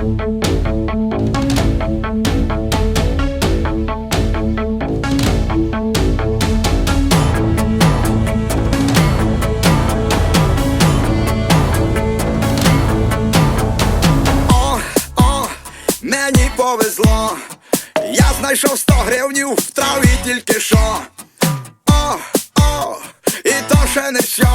Мені повезло. Я знайшов 100 гривнів в траві тільки що. О, о, і то ще не все.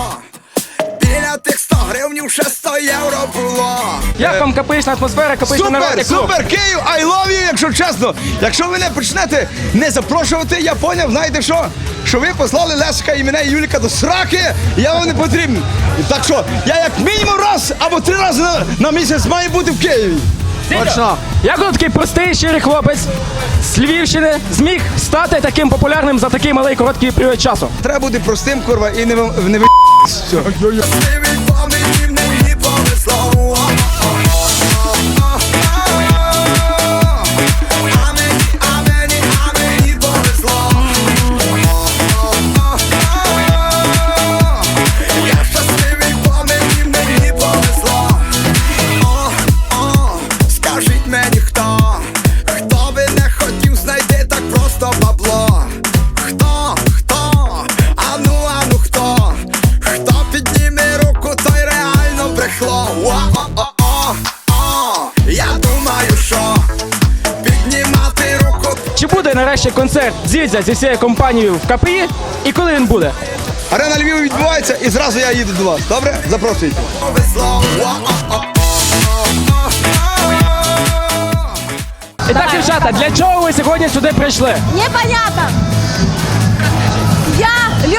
Біля тих 100 гривнів ще 100 євро було. Як вам капична атмосфера, капичний народ? Супер, супер, Київ, I love you, якщо чесно. Якщо ви не почнете не запрошувати, я поняв, знаєте що? Що ви послали Лесика і мене і Юліка до сраки, я вам не потрібен. Так що я як мінімум раз або три рази на, на місяць маю бути в Києві. Точно. Як от такий простий, щирий хлопець з Львівщини зміг стати таким популярним за такий малий короткий період часу? Треба бути простим, курва, і не, ви- не ви... Все. Реально брехло. О, о, о, о, о, я думаю, що піднімати руку Чи буде нарешті концерт Дзідзя зі всією компанією в КПІ? І коли він буде? Арена Львів відбувається і зразу я їду до вас. Добре? Запрошуйте. І так, дівчата, для чого ви сьогодні сюди прийшли? Непонятно. Я